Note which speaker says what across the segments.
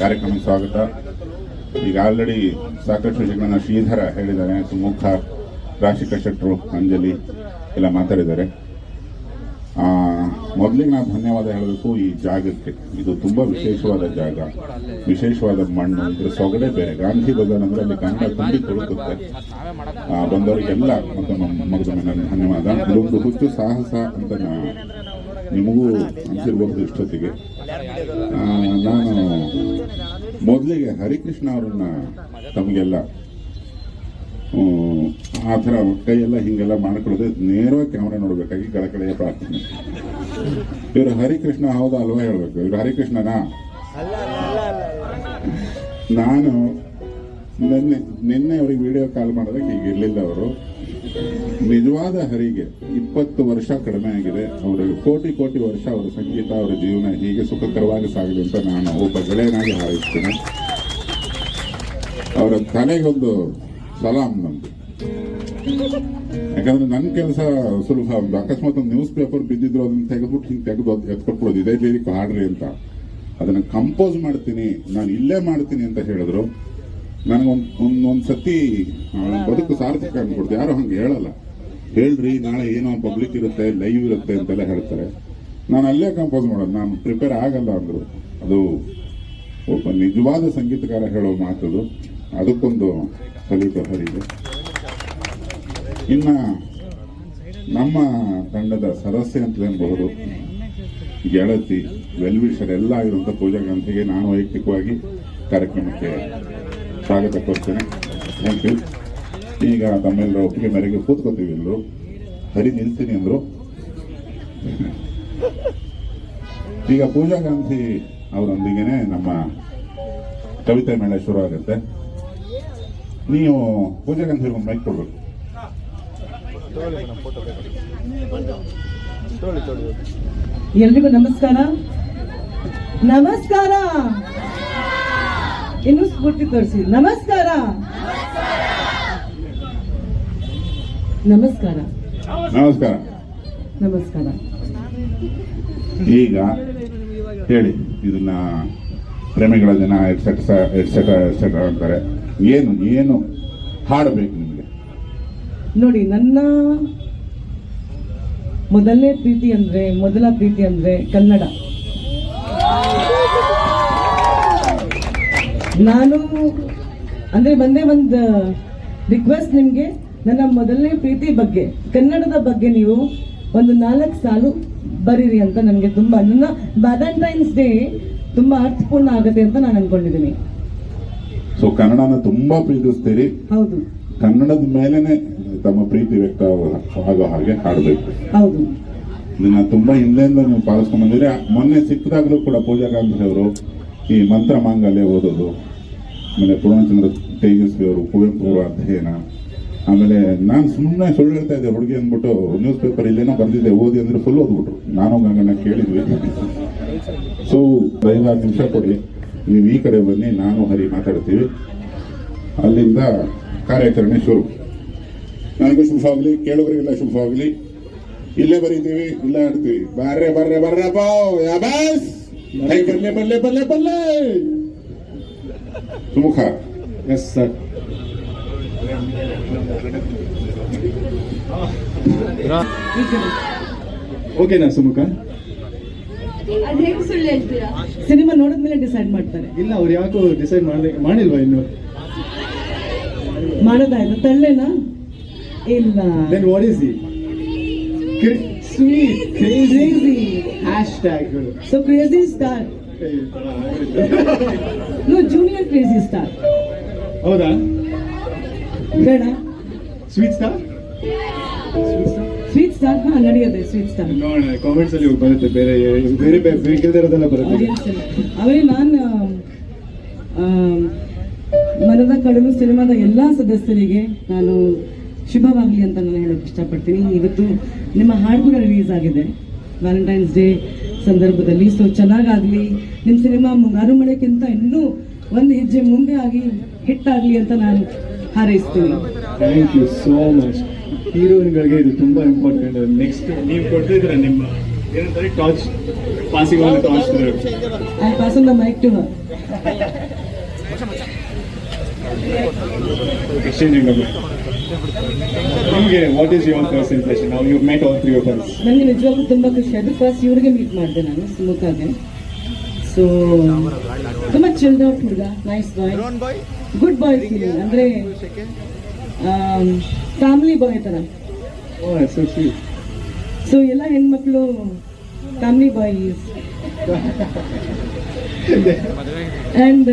Speaker 1: ಕಾರ್ಯಕ್ರಮಕ್ಕೆ ಸ್ವಾಗತ. ಈಗ ಆಲ್ರೆಡಿ ಸಾಕಷ್ಟು ವಿಷಯಗಳನ್ನ ಶ್ರೀಧರ ಹೇಳಿದ್ದಾರೆ. ಸುಮುಖ, ರಾಶಿಕ ಶೆಟ್ಟರು ಅಂಜಲಿ ಎಲ್ಲ ಮಾತಾಡಿದ್ದಾರೆ. ಮೊದಲಿಗೆ ನಾನು ಧನ್ಯವಾದ ಹೇಳಬೇಕು ಈ ಜಾಗಕ್ಕೆ. ಇದು ತುಂಬಾ ವಿಶೇಷವಾದ ಜಾಗ. ವಿಶೇಷವಾದ ಮಣ್ಣು ಇದ್ರ ಸೊಗಡೆ ಬೇರೆ. ಗಾಂಧಿ ಬಜಾರ್ ಅಂದ್ರೆ ಅಲ್ಲಿ ಕನ್ನಡ ತುಂಬಿ ತುಳುಕುತ್ತೆ ಬಂದವರಿಗೆಲ್ಲ ಮತ್ತು ಮಗದೊಮ್ಮೆ ಮೇಲೆ ಧನ್ಯವಾದ. ಇದೊಂದು ಹುಚ್ಚು ಸಾಹಸ ಅಂತ ನಿಮಗೂ ಅನ್ಸಿರ್ಬಹುದು ಇಷ್ಟೊತ್ತಿಗೆ. ನಾನು ಮೊದಲಿಗೆ ಹರಿಕೃಷ್ಣ ಅವರನ್ನ ತಮಗೆಲ್ಲ ಆ ಥರ ಕೈಯೆಲ್ಲ ಹಿಂಗೆಲ್ಲ ಮಾಡ್ಕೊಳ್ಳೋದು ನೇರವಾಗಿ ಕ್ಯಾಮ್ರಾ ನೋಡ್ಬೇಕಾಗಿ ಕಳಕಳೆಯ ಪ್ರಾರ್ಥನೆ. ಇವರು ಹರಿಕೃಷ್ಣ ಹೌದಾ ಅಲ್ವಾ ಹೇಳ್ಬೇಕು. ಇವರು ಹರಿಕೃಷ್ಣನಾ? ನಾನು ನಿನ್ನೆ ನಿನ್ನೆ ಅವ್ರಿಗೆ ವಿಡಿಯೋ ಕಾಲ್ ಮಾಡೋದಕ್ಕೆ ಈಗ ಇರ್ಲಿಲ್ಲ ಅವರು. ನಿಜವಾದ ಹರಿಗೆ ಇಪ್ಪತ್ತು ವರ್ಷ ಕಡಿಮೆ ಆಗಿದೆ. ಅವರಿಗೆ ಕೋಟಿ ಕೋಟಿ ವರ್ಷ ಅವರ ಸಂಗೀತ, ಅವರ ಜೀವನ ಹೀಗೆ ಸುಖಕರವಾಗಿ ಸಾಗಲಿ ಅಂತ ನಾನು ಒಬ್ಬ ಗೆಳೆಯನಾಗಿ ಹಾರೈಸ್ತೇನೆ ಅವರ ತಲೆಗೊಂದು ಸಲಾಂ ನಮ್ದು. ಯಾಕಂದ್ರೆ ನನ್ನ ಕೆಲಸ ಸುಲಭ ಒಂದು ಅಕಸ್ಮಾತ್ ಒಂದು ನ್ಯೂಸ್ ಪೇಪರ್ ಬಿದ್ದಿದ್ರು ಅದನ್ನ ತೆಗೆದ್ಬಿಟ್ಟು ಹಿಂಗೆ ತೆಗೆದು ಎತ್ಕೊಟ್ಬಿಡೋದು. ಇದೇ ಲಿರಿಕ್ ಹಾಡ್ರಿ ಅಂತ. ಅದನ್ನ ಕಂಪೋಸ್ ಮಾಡ್ತೀನಿ, ನಾನು ಇಲ್ಲೇ ಮಾಡ್ತೀನಿ ಅಂತ ಹೇಳಿದ್ರು. ನನಗೊಂದು ಒಂದ್ ಒಂದ್ ಸತಿ ಬದುಕು ಸಾರ್ಥಕ ಅನ್ಕೊಡ್ತು. ಯಾರು ಹಂಗೆ ಹೇಳಲ್ಲ. ಹೇಳ್ರಿ ನಾಳೆ ಏನೋ ಪಬ್ಲಿಕ್ ಇರುತ್ತೆ ಲೈವ್ ಇರುತ್ತೆ ಅಂತೆಲ್ಲ ಹೇಳ್ತಾರೆ. ನಾನು ಅಲ್ಲೇ ಕಂಪೋಸ್ ಮಾಡೋದು. ನಾನು ಪ್ರಿಪೇರ್ ಆಗಲ್ಲ ಅಂದರು. ಅದು ಒಬ್ಬ ನಿಜವಾದ ಸಂಗೀತಕಾರ ಹೇಳೋ ಮಾತದು. ಅದಕ್ಕೊಂದು ಕಲಿತ ಹರಿದೆ ಇನ್ನ ನಮ್ಮ ತಂಡದ ಸದಸ್ಯ ಅಂತ ಅನ್ಬಹುದು ಗೆಳತಿ ವೆಲ್ವಿಷರ್ ಎಲ್ಲ ಇರುವಂತ ಪೂಜಾ ಗಾಂಧಿಗೆ ನಾನು ವೈಯಕ್ತಿಕವಾಗಿ ಕಾರ್ಯಕ್ರಮಕ್ಕೆ ಸ್ವಾಗತ ಕೋರ್ತೇನೆ ಥ್ಯಾಂಕ್ ಯು ಈಗ ತಮ್ಮೆಲ್ಲರ ಒಪ್ಪಿಗೆ ಮೇರೆಗೆ ಕೂತ್ಕೋತೀವಿ ಎಲ್ಲರೂ. ಹರಿ ನಿಲ್ತೀನಿ ಅಂದರು. ಈಗ ಪೂಜಾ ಗಾಂಧಿ ಅವರೊಂದಿಗೆ ನಮ್ಮ ಕವಿತೆ ಮೇಳ ಶುರು ಆಗುತ್ತೆ ನೀವು ಪೂಜಾ ಗಾಂಧಿ ಅವ್ರಿಗೆ ಒಂದು ಮೈಕ್ ಕೊಡ್ಬೇಕು.
Speaker 2: ಎಲ್ರಿಗೂ ನಮಸ್ಕಾರ. ನಮಸ್ಕಾರ. ಇನ್ನು ಸ್ಫೂರ್ತಿ ತೋರಿಸಿ. ನಮಸ್ಕಾರ. ನಮಸ್ಕಾರ.
Speaker 1: ನಮಸ್ಕಾರ.
Speaker 2: ನಮಸ್ಕಾರ.
Speaker 1: ಈಗ ಹೇಳಿ ಇದನ್ನ ಪ್ರೇಮಿಗಳ ದಿನ ಎಟ್ಸೆಟ್ರಾ ಎಟ್ಸೆಟ್ರಾ ಎಟ್ಸೆಟ್ರಾ ಅಂತಾರೆ. ಏನು ಏನು ಹಾಡಬೇಕು ನಿಮಗೆ?
Speaker 2: ನೋಡಿ ನನ್ನ ಮೊದಲನೇ ಪ್ರೀತಿ ಅಂದ್ರೆ ಮೊದಲ ಪ್ರೀತಿ ಅಂದ್ರೆ ಕನ್ನಡ. ನಾನು ಅಂದ್ರೆ ಒಂದೇ ಒಂದು ರಿಕ್ವೆಸ್ಟ್ ನಿಮ್ಗೆ ನನ್ನ ಮೊದಲನೇ ಪ್ರೀತಿ ಬಗ್ಗೆ ಕನ್ನಡದ ಬಗ್ಗೆ ನೀವು ಒಂದು ನಾಲ್ಕು ಸಾಲು ಬರೀರಿ ಅಂತ ನನಗೆ ತುಂಬ ನನ್ನ ವ್ಯಾಲೆಂಟೈನ್ಸ್ ಡೇ ತುಂಬ ಅರ್ಥಪೂರ್ಣ ಆಗುತ್ತೆ ಅಂತ ನಾನು ಅನ್ಕೊಂಡಿದ್ದೀನಿ.
Speaker 1: ಸೊ ಕನ್ನಡನ ತುಂಬಾ ಪ್ರೀತಿಸ್ತೀರಿ.
Speaker 2: ಹೌದು.
Speaker 1: ಕನ್ನಡದ ಮೇಲೆನೆ ತಮ್ಮ ಪ್ರೀತಿ ವ್ಯಕ್ತ ಆಗೋ ಹಾಗೆ ಹಾಡಬೇಕು.
Speaker 2: ಹೌದು.
Speaker 1: ಇದನ್ನ ತುಂಬಾ ಹಿಂದೆಯಿಂದ ನೀವು ಪಾಲಿಸ್ಕೊಂಡ್ ಬಂದಿರಿ. ಮೊನ್ನೆ ಸಿಕ್ಕಿದಾಗಲೂ ಕೂಡ ಪೂಜಾ ಗಾಂಧಿ ಅವರು ಈ ಮಂತ್ರ ಮಾಂಗಲ್ಯ ಓದೋದು, ಆಮೇಲೆ ಪೂರ್ಣಚಂದ್ರ ತೇಜಸ್ವಿ ಅವರು ಕುವೆಂಪು ಅವರ ಅಧ್ಯಯನ, ಆಮೇಲೆ ನಾನು ಸುಮ್ಮನೆ ಸುಳ್ಳು ಹೇಳ್ತಾ ಇದ್ದೆ, ಹುಡುಗಿ ಅಂದ್ಬಿಟ್ಟು ನ್ಯೂಸ್ ಪೇಪರ್ ಇಲ್ಲೇನೋ ಬರೆದಿದ್ದೆ, ಓದಿ ಅಂದ್ರೆ ಫುಲ್ ಓದ್ಬಿಟ್ರು. ನಾನು ಗಂಗಣ್ಣ ಕೇಳಿದ್ವಿ. ಸೊ ಐದಾರು ನಿಮಿಷ ಕೊಡಿ. ನೀವು ಈ ಕಡೆ ಬನ್ನಿ, ನಾನು ಹರಿ ಮಾತಾಡ್ತೀವಿ. ಅಲ್ಲಿಂದ ಕಾರ್ಯಾಚರಣೆ ಶುರು. ನನಗೂ ಶುಭವಾಗಲಿ ಕೇಳೋರಿಗೆಲ್ಲ ಶುಭವಾಗಲಿ. ಇಲ್ಲೇ ಬರೀತೀವಿ, ಇಲ್ಲೇ ಆಡ್ತೀವಿ ಬರ್ರೆ ಬರ್ರೆ, ಬರ್ರಪ್ಪ ಯಾಬಾಸ್ ಬಲ್ಲೆ ಬಲ್ಲೆ ಬಲ್ಲೆ ಬಲ್ಲೆ ಸುಮುಖ
Speaker 3: ಎಸ್ ಸರ್. ಓಕೆನಾ ಸುಮುಖ?
Speaker 4: ಅದ್ ಸುಳ್ಳು ಹೇಳ್ತೀರಾ?
Speaker 2: ಸಿನಿಮಾ ನೋಡಿದ್ಮೇಲೆ ಡಿಸೈಡ್ ಮಾಡ್ತಾರೆ.
Speaker 3: ಇಲ್ಲ ಅವ್ರು ಯಾಕೋ ಡಿಸೈಡ್ ಮಾಡ್ಲಿ ಮಾಡಿಲ್ವಾ ಇನ್ನು?
Speaker 2: ಮಾಡೋದಾಯ್ತು ತಳ್ಳೇನಾ? ಇಲ್ಲ.
Speaker 3: ದೆನ್ ವಾಟ್ ಇಸ್ ಈ ಸ್ವೀಟ್ ಕ್ರೇಜಿ
Speaker 2: Crazy.
Speaker 3: ಹ್ಯಾಶ್ ಟ್ಯಾಗ್ಗಳು
Speaker 2: so crazy star no junior crazy star
Speaker 3: ಹೌದಾ?
Speaker 2: ಬೇಡ.
Speaker 3: ಸ್ವೀಟ್ ಸ್ಟಾರ್
Speaker 2: ಸ್ವೀಟ್ ಸ್ಟಾರ್ ಹಾ ನಡೆಯುತ್ತೆ ಸ್ವೀಟ್ ಸ್ಟಾರ್
Speaker 3: ನೋಡೋಣ ಕಾಮೆಂಟ್ಸ್ ಅಲ್ಲಿ ಬರುತ್ತೆ ಬೇರೆ ಬೇರೆ ಬೇರೆ ಬೇಕಿಲ್ದಿರೋದೆಲ್ಲ ಬರುತ್ತೆ.
Speaker 2: ಅವರೇ ನಾನು ಮನದ ಕಡಲು ಸಿನಿಮಾದ ಎಲ್ಲಾ ಸದಸ್ಯರಿಗೆ ನಾನು ಶುಭವಾಗಲಿ ಅಂತ ನಾನು ಹೇಳೋಕೆ ಇಷ್ಟಪಡ್ತೀನಿ. ಇವತ್ತು ನಿಮ್ಮ ಹಾಡು ಕೂಡ ರಿಲೀಸ್ ಆಗಿದೆ. ವ್ಯಾಲೆಂಟೈನ್ಸ್ ಡೇ ಸಂದರ್ಭದಲ್ಲಿ. ಸೊ ಚೆನ್ನಾಗಾಗಲಿ. ನಿಮ್ಮ ಸಿನಿಮಾ ಮುಂಗಾರು ಮಳೆಗಿಂತ ಇನ್ನೂ ಒಂದು ಹೆಜ್ಜೆ ಮುಂದೆ ಆಗಿ ಹಿಟ್ ಆಗಲಿ ಅಂತ ನಾನು ಹಾರೈಸ್ತೀನಿ.
Speaker 3: ಥ್ಯಾಂಕ್ ಯು ಸೋ ಮಚ್ ಹೀರೋಯಿನ್ಗಳಿಗೆ ಇದು ತುಂಬ ಇಂಪಾರ್ಟೆಂಟ್ ನೆಕ್ಸ್ಟ್ ನೀವು ಕೊಟ್ಟಿದ್ರೆ ನಿಮ್ಮ ಏನಂತಾರೆ? Torch passing on torch
Speaker 2: I pass on the mike to her
Speaker 3: exchanging ನಿಮಗೆ what is your first impression ನಾವು you met all three of us
Speaker 2: ನನಗೆ ನಿಜವಾಗ್ಲೂ ತುಂಬ ಖುಷಿ. ಆಯ್ತು ಫಸ್ಟ್ ಇವರಿಗೆ ಮೀಟ್ ಮಾಡಿದೆ ನಾನು ಸ್ಮೂತ್ ಆಗಿ ಸೊ ತುಂಬ ಚಿಲ್ಡ್ ಔಟ್ ಹುಡುಗ nice boy good boy feeling ಅಂದರೆ ಫ್ಯಾಮಿಲಿ ಬಾಯ್ ಥರ
Speaker 3: ಸೊ
Speaker 2: ಎಲ್ಲ ಹೆಣ್ಮಕ್ಳು ಫ್ಯಾಮಿಲಿ ಬಾಯ್ ಆ್ಯಂಡ್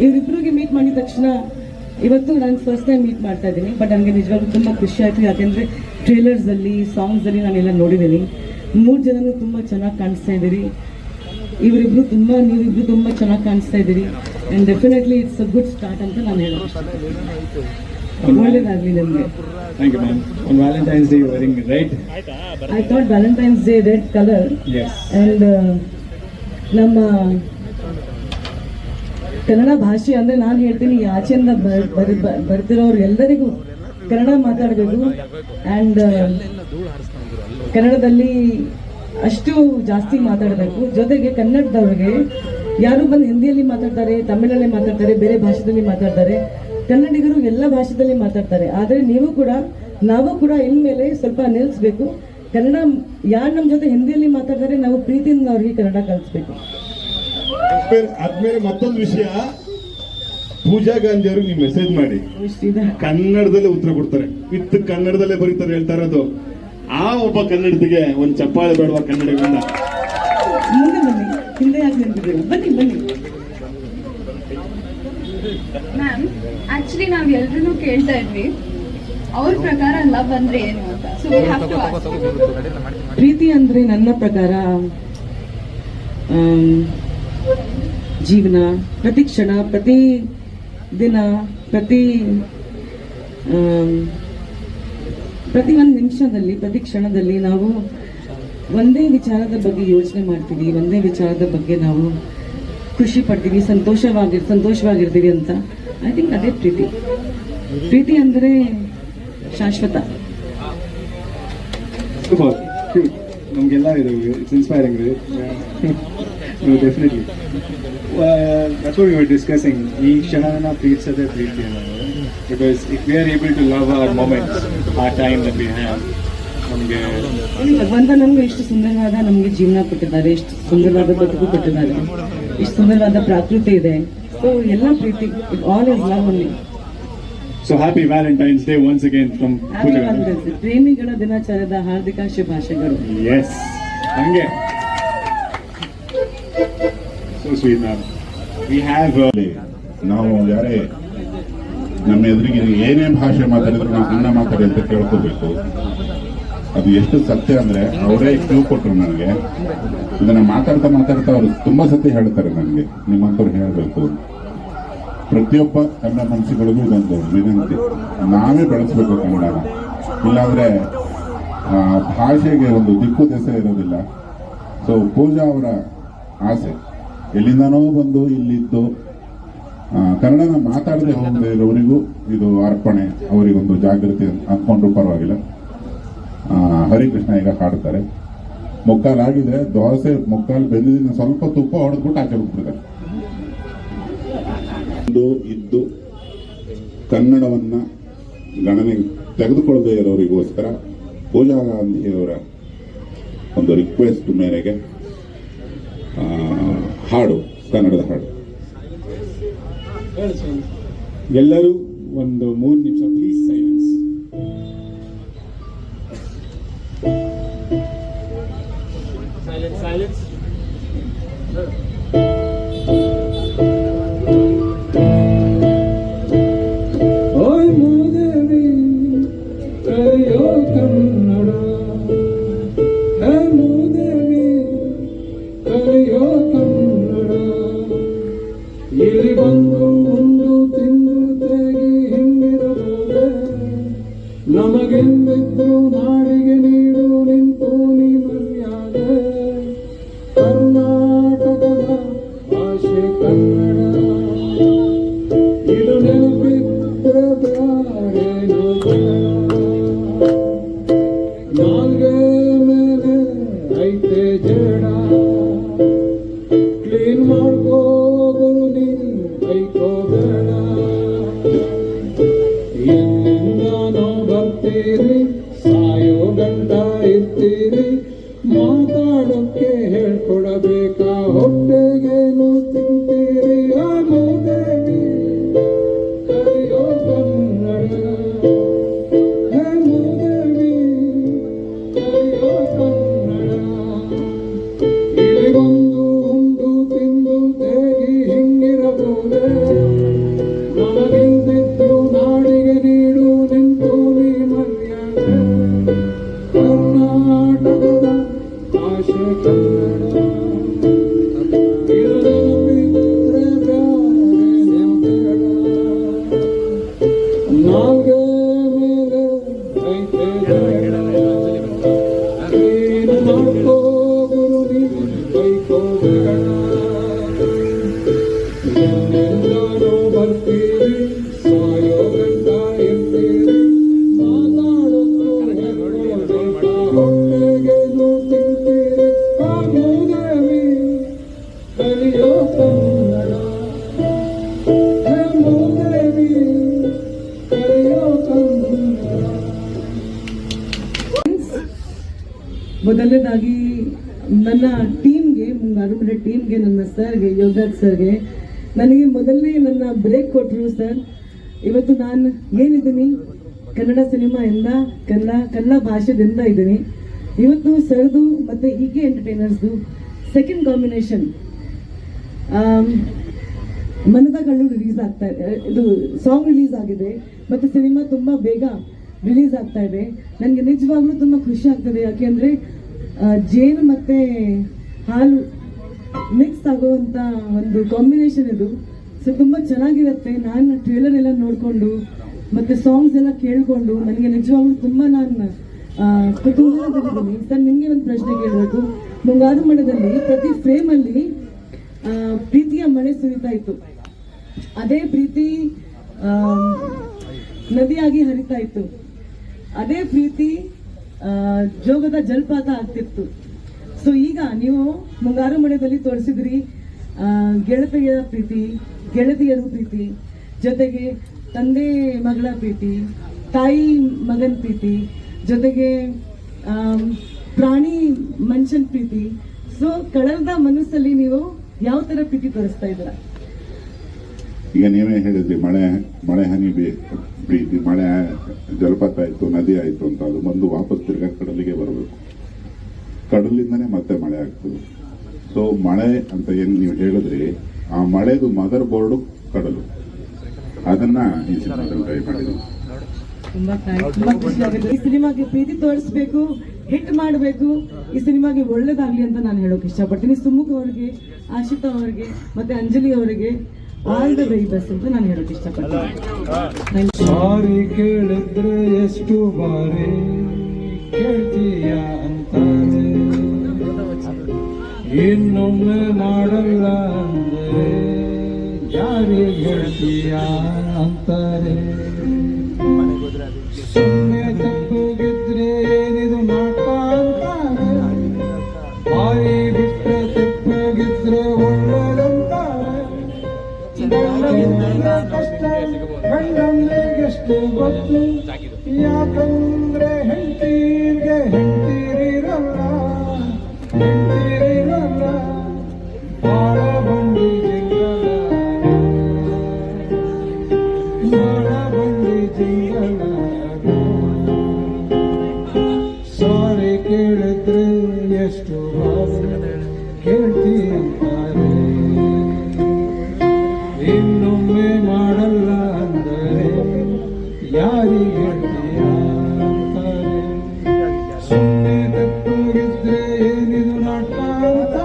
Speaker 2: ಇವರಿಬ್ಬರಿಗೆ ಮೀಟ್ ಮಾಡಿದ ತಕ್ಷಣ ಇವತ್ತು ನಾನು ಫಸ್ಟ್ ಟೈಮ್ ಮೀಟ್ ಮಾಡ್ತಾ ಇದ್ದೀನಿ ಬಟ್ ನನಗೆ ನಿಜವಾಗ್ಲೂ ತುಂಬ ಖುಷಿ ಆಯಿತು. ಯಾಕೆಂದರೆ ಟ್ರೇಲರ್ಸಲ್ಲಿ ಸಾಂಗ್ಸಲ್ಲಿ ನಾನೆಲ್ಲ ನೋಡಿದ್ದೀನಿ. ಮೂರು ಜನನೂ ತುಂಬ ಚೆನ್ನಾಗಿ ಕಾಣಿಸ್ತಾ ಇದ್ದೀರಿ. ಇವರಿಬ್ರು ತುಂಬ ನೀವಿಬ್ರು ತುಂಬ ಚೆನ್ನಾಗಿ ಕಾಣಿಸ್ತಾ ಇದ್ದೀರಿ. And definitely it's a good start ಅಂತ ನಾನು ಹೇಳೋದು. ಒಳ್ಳೇದಾಗಲಿ ನಮಗೆ.
Speaker 3: Thank you ma'am on Valentine's day wearing right
Speaker 2: I thought Valentine's day red colour and ನಮ್ಮ ಕನ್ನಡ ಭಾಷೆ ಅಂದರೆ ನಾನು ಹೇಳ್ತೀನಿ ಆಚೆಯಿಂದ ಬರ್- ಬರ್- ಬರ್- ಬರ್ತಿರೋರು ಎಲ್ಲರಿಗೂ ಕನ್ನಡ ಮಾತಾಡಬೇಕು. ಆ್ಯಂಡ್ ಕನ್ನಡದಲ್ಲಿ ಅಷ್ಟು ಜಾಸ್ತಿ ಮಾತಾಡಬೇಕು. ಜೊತೆಗೆ ಕನ್ನಡದವ್ರಿಗೆ ಯಾರು ಬಂದು ಹಿಂದಿಯಲ್ಲಿ ಮಾತಾಡ್ತಾರೆ, ತಮಿಳಲ್ಲಿ ಮಾತಾಡ್ತಾರೆ, ಬೇರೆ ಭಾಷೆದಲ್ಲಿ ಮಾತಾಡ್ತಾರೆ, ಕನ್ನಡಿಗರು ಎಲ್ಲ ಭಾಷೆದಲ್ಲಿ ಮಾತಾಡ್ತಾರೆ. ಆದರೆ ನೀವು ಕೂಡ, ನಾವು ಕೂಡ ಇನ್ಮೇಲೆ ಸ್ವಲ್ಪ ನಿಲ್ಲಿಸ್ಬೇಕು ಕನ್ನಡ, ಯಾರು ನಮ್ಮ ಜೊತೆ ಹಿಂದಿಯಲ್ಲಿ ಮಾತಾಡ್ತಾರೆ, ನಾವು ಪ್ರೀತಿಯಿಂದ ಅವ್ರಿಗೆ ಕನ್ನಡ ಕಲಿಸ್ಬೇಕು.
Speaker 5: ಆದ್ಮೇಲೆ ಮತ್ತೊಂದು ವಿಷಯ. ಪೂಜಾ ಗಾಂಧಿ ಅವ್ರಿಗೆ ನೀವು ಮೆಸೇಜ್ ಮಾಡಿ. ಕನ್ನಡದಲ್ಲೇ ಉತ್ತರ ಕೊಡ್ತಾರೆ. ವಿತ್ ಕನ್ನಡದಲ್ಲೇ ಬರೀತಾರೆ ಹೇಳ್ತಾ ಇರೋದು ಆ ಒಬ್ಬ ಕನ್ನಡತಿಗೆ ಒಂದ್ ಚಪ್ಪಾಳೆ ಬೇಡವಾ ಕನ್ನಡಿಗರಿಂದ
Speaker 2: ಮುಂದೆ ಬನ್ನಿ. ಬನ್ನಿ
Speaker 4: ಮ್ಯಾಮ್ ಆಕ್ಚುಲಿ ನಾವ್ ಎಲ್ರೂ ಕೇಳ್ತಾ ಇದ್ವಿ. ಅವ್ರ ಪ್ರಕಾರ ಲವ್ ಅಂದ್ರೆ ಏನು ಅಂತ. ಸೊ ವಿ ಹ್ಯಾವ್
Speaker 2: ಪ್ರೀತಿ ಅಂದ್ರೆ ನನ್ನ ಪ್ರಕಾರ ಜೀವನ, ಪ್ರತಿ ಕ್ಷಣ, ಪ್ರತಿ ದಿನ, ಪ್ರತಿ ಪ್ರತಿ ಒಂದು ನಿಮಿಷದಲ್ಲಿ, ಪ್ರತಿ ಕ್ಷಣದಲ್ಲಿ ನಾವು ಒಂದೇ ವಿಚಾರದ ಬಗ್ಗೆ ಯೋಚನೆ ಮಾಡ್ತೀವಿ, ಒಂದೇ ವಿಚಾರದ ಬಗ್ಗೆ ನಾವು ಖುಷಿ ಪಡ್ತೀವಿ, ಸಂತೋಷವಾಗಿ, ಸಂತೋಷವಾಗಿರ್ತೀವಿ ಅಂತ. ಐ ಥಿಂಕ್ ಅದೇ ಪ್ರೀತಿ. ಪ್ರೀತಿ ಅಂದರೆ ಶಾಶ್ವತ.
Speaker 3: ನಮಗೆಲ್ಲ ಇದು it's inspiring definitely that's what we were discussing. ಈ ಕ್ಷಣನ ಪ್ರೀತಿಸೋದೇ ಪ್ರೀತಿ ಅನ್ನೋದು. Because if we are able to love our moments ಆ ಟೈಮ್ ದಟ್ ವಿ ಹ್ಯಾವ್ ನಮಗೆ
Speaker 2: ಭಗವಂತ ನಮ್ಗೆ ಎಷ್ಟು ಸುಂದರವಾದ ನಮ್ಗೆ ಜೀವನ ಕೊಟ್ಟಿದ್ದಾರೆ ಎಷ್ಟು ಸುಂದರವಾದ ಬದುಕು ಕೊಟ್ಟಿದ್ದಾರೆ ಎಷ್ಟು ಸುಂದರವಾದ ಪ್ರಾಕೃತಿ ಇದೆ. ಸೊ ಎಲ್ಲ ಪ್ರೀತಿ all is love only
Speaker 3: so happy Valentine's day once again from
Speaker 2: ಪ್ರೇಮಿಗಳ ದಿನಾಚರಣೆದ ಹಾರ್ದಿಕ ಶುಭಾಶಯಗಳು.
Speaker 3: ಎಸ್ ಹಂಗೆ.
Speaker 1: ನಾವು ಯಾರೇ ನಮ್ಮ ಎದುರಿಗೆ ಏನೇ ಭಾಷೆ ಮಾತಾಡಿದ್ರು ನಾವು ಕನ್ನಡ ಮಾತಾಡಿ ಅಂತ ಕೇಳ್ಕೋಬೇಕು. ಅದು ಎಷ್ಟು ಸತ್ಯ ಅಂದ್ರೆ ಅವರೇ ಕ್ಯೂ ಕೊಟ್ಟರು ನನಗೆ. ಇದನ್ನ ಮಾತಾಡ್ತಾ ಮಾತಾಡ್ತಾ ಅವರು ತುಂಬಾ ಸತಿ ಹೇಳ್ತಾರೆ ನನಗೆ. ನಿಮ್ಮಂತವ್ರು ಹೇಳಬೇಕು. ಪ್ರತಿಯೊಬ್ಬ ಕನ್ನಡ ಮನಸ್ಸುಗಳಿಗೂ ಇದೊಂದು ವಿನಂತಿ. ನಾವೇ ಬೆಳೆಸ್ಬೇಕು ಕನ್ನಡನ ಇಲ್ಲಾಂದ್ರೆ ಭಾಷೆಗೆ ಒಂದು ದಿಕ್ಕು ದೆಸೆ ಇರೋದಿಲ್ಲ. ಸೊ ಪೂಜಾ ಅವರ ಆಸೆ. ಎಲ್ಲಿಂದನೋ ಬಂದು ಇಲ್ಲಿದ್ದು ಕನ್ನಡನ ಮಾತಾಡದೆ ಹೋಗದೆ ಇರೋರಿಗೂ ಇದು ಅರ್ಪಣೆ, ಅವರಿಗೊಂದು ಜಾಗೃತಿ ಅಂದ್ಕೊಂಡ್ರು ಪರವಾಗಿಲ್ಲ. ಹರಿಕೃಷ್ಣ ಈಗ ಹಾಡ್ತಾರೆ ಮುಕ್ಕಾಲ್ ಆಗಿದೆ, ದೋಸೆ ಮುಕ್ಕಾಲ್ ಬೆಂದಿನ ಸ್ವಲ್ಪ ತುಪ್ಪ ಹೊಡೆದ್ಬಿಟ್ಟು ಆಚೆ ಬಿಟ್ಬಿಡ್ತಾರೆ ಇದ್ದು ಕನ್ನಡವನ್ನ ಗಣನೆಗೆ ತೆಗೆದುಕೊಳ್ಳದೆ ಇರೋರಿಗೋಸ್ಕರ ಪೂಜಾ ಗಾಂಧಿಯವರ ಒಂದು ರಿಕ್ವೆಸ್ಟ್ ಮೇರೆಗೆ ಹಾಡು ಕನ್ನಡದ ಹಾಡು.
Speaker 3: ಎಲ್ಲರೂ ಒಂದು ಮೂರು ನಿಮಿಷ ಪ್ಲೀಸ್
Speaker 2: ಮೊದಲನೇದಾಗಿ ನನ್ನ ಟೀಮ್ಗೆ ಮುಂಗಾರು ಟೀಮ್ಗೆ, ನನ್ನ ಸರ್ಗೆ, ಯೋಗರಾಜ್ ಸರ್ಗೆ ನನಗೆ ಮೊದಲನೇ ನನ್ನ ಬ್ರೇಕ್ ಕೊಟ್ಟರು ಸರ್. ಇವತ್ತು ನಾನು ಏನಿದ್ದೀನಿ? ಕನ್ನಡ ಸಿನಿಮಾ ಎಂದ ಕನ್ನಡ ಕನ್ನಡ ಭಾಷೆದಿಂದ ಇದ್ದೀನಿ. ಇವತ್ತು ಸರ್ದು ಮತ್ತೆ ಹೀಗೆ ಎಂಟರ್ಟೈನರ್ಸ್ದು ಸೆಕೆಂಡ್ ಕಾಂಬಿನೇಷನ್ ಮನದ ಕಳ್ಳು ರಿಲೀಸ್ ಆಗ್ತಾ ಇದೆ. ಇದು ಸಾಂಗ್ ರಿಲೀಸ್ ಆಗಿದೆ. ಮತ್ತೆ ಸಿನಿಮಾ ತುಂಬಾ ಬೇಗ ರಿಲೀಸ್ ಆಗ್ತಾ ಇದೆ. ನನಗೆ ನಿಜವಾಗ್ಲೂ ತುಂಬಾ ಖುಷಿ ಆಗ್ತದೆ. ಯಾಕೆಂದ್ರೆ ಜೇನು ಮತ್ತೆ ಹಾಲು ಮಿಕ್ಸ್ ಆಗುವಂತ ಒಂದು ಕಾಂಬಿನೇಷನ್ ಇದು. ಸೊ ತುಂಬಾ ಚೆನ್ನಾಗಿರುತ್ತೆ. ನಾನು ಟ್ರೇಲರ್ ಎಲ್ಲ ನೋಡ್ಕೊಂಡು ಮತ್ತೆ ಸಾಂಗ್ಸ್ ಎಲ್ಲ ಕೇಳ್ಕೊಂಡು ನನಗೆ ನಿಜವಾಗ್ಲೂ ತುಂಬಾ ನಾನು ಕುತೂಹಲದಲ್ಲಿದ್ದೀನಿ ಸರ್ ನಿಮ್ಗೆ ಒಂದು ಪ್ರಶ್ನೆ ಕೇಳಬೇಕು. ಮುಂಗಾರು ಮಠದಲ್ಲಿ ಪ್ರತಿ ಫ್ರೇಮ್ ಆ, ಪ್ರೀತಿಯ ಮಳೆ ಸುರಿತಾ ಇತ್ತು. ಅದೇ ಪ್ರೀತಿ ನದಿಯಾಗಿ ಹರಿತಾ ಇತ್ತು. ಅದೇ ಪ್ರೀತಿ ಜೋಗದ ಜಲಪಾತ ಆಗ್ತಿತ್ತು. ಸೊ ಈಗ ನೀವು ಮುಂಗಾರು ಮಳೆಯಲ್ಲಿ ತೋರಿಸಿದ್ರಿ ಗೆಳತಿಯ ಪ್ರೀತಿ, ಗೆಳತಿಯರು ಪ್ರೀತಿ, ಜೊತೆಗೆ ತಂದೆ ಮಗಳ ಪ್ರೀತಿ, ತಾಯಿ ಮಗನ ಪ್ರೀತಿ, ಜೊತೆಗೆ ಪ್ರಾಣಿ ಮನುಷ್ಯನ ಪ್ರೀತಿ. ಸೊ ಕಳೆದ ಮನಸ್ಸಲ್ಲಿ ನೀವು ಯಾವ ತರ ಪ್ರೀತಿ ತೋರಿಸ್ತಾ ಇದ್ದೀರಾ?
Speaker 1: ಈಗ ನೀವೇ ಹೇಳಿದ್ರಿ, ಮಳೆ ಮಳೆ ಹನಿ ಬಿ- ಪ್ರೀತಿ, ಮಳೆ ಜಲಪಾತ ಆಯ್ತು, ನದಿ ಆಯ್ತು ಅಂತ ಅದು ಬಂದು ವಾಪಸ್ ತಿರ್ಗಾ ಕಡಲಿಗೆ ಬರಬೇಕು. ಕಡಲಿಂದನೇ ಮತ್ತೆ ಮಳೆ ಆಗ್ತದೆ. ಸೊ ಮಳೆ ಅಂತ ಏನು ನೀವು ಹೇಳಿದ್ರಿ, ಆ ಮಳೆದು ಮದರ್ ಬೋರ್ಡು ಕಡಲು. ಅದನ್ನ ಈ ಸಿನಿಮಾದಲ್ಲಿ ಟ್ರೈ ಮಾಡಿದ್ರು
Speaker 2: ಈ ಸಿನಿಮಾಗೆ ಪ್ರೀತಿ ತೋರಿಸ್ಬೇಕು ಹಿಟ್ ಮಾಡಬೇಕು, ಈ ಸಿನಿಮಾಗೆ ಒಳ್ಳೇದಾಗ್ಲಿ ಅಂತ ನಾನು ಹೇಳೋಕೆ ಇಷ್ಟಪಡ್ತೀನಿ. ಸುಮುಖ್ ಅವರಿಗೆ, ಆಶಿತಾ ಅವರಿಗೆ, ಮತ್ತೆ ಅಂಜಲಿ ಅವರಿಗೆ ಆಲ್ ದ ವೆರಿ ಬೆಸ್ಟ್ ಅಂತ ನಾನು ಹೇಳೋಕೆ ಇಷ್ಟಪಡ್ತೀನಿ Thank you.
Speaker 3: ಸಾರಿ ಕೇಳಿದ್ರೆ ಎಷ್ಟು ಬಾರಿ ಕೇಳ್ತೀಯ ಅಂತಾರೆ ಇನ್ನೊಮ್ಮೆ ಮಾಡಲ್ಲ ಅಂದ್ರೆ ಯಾರಿಗೆ ಹೇಳ್ತೀಯ ಅಂತಾರೆ ಸುಮ್ಮನೆ ಯಾಕಂದ್ರೆ Amen.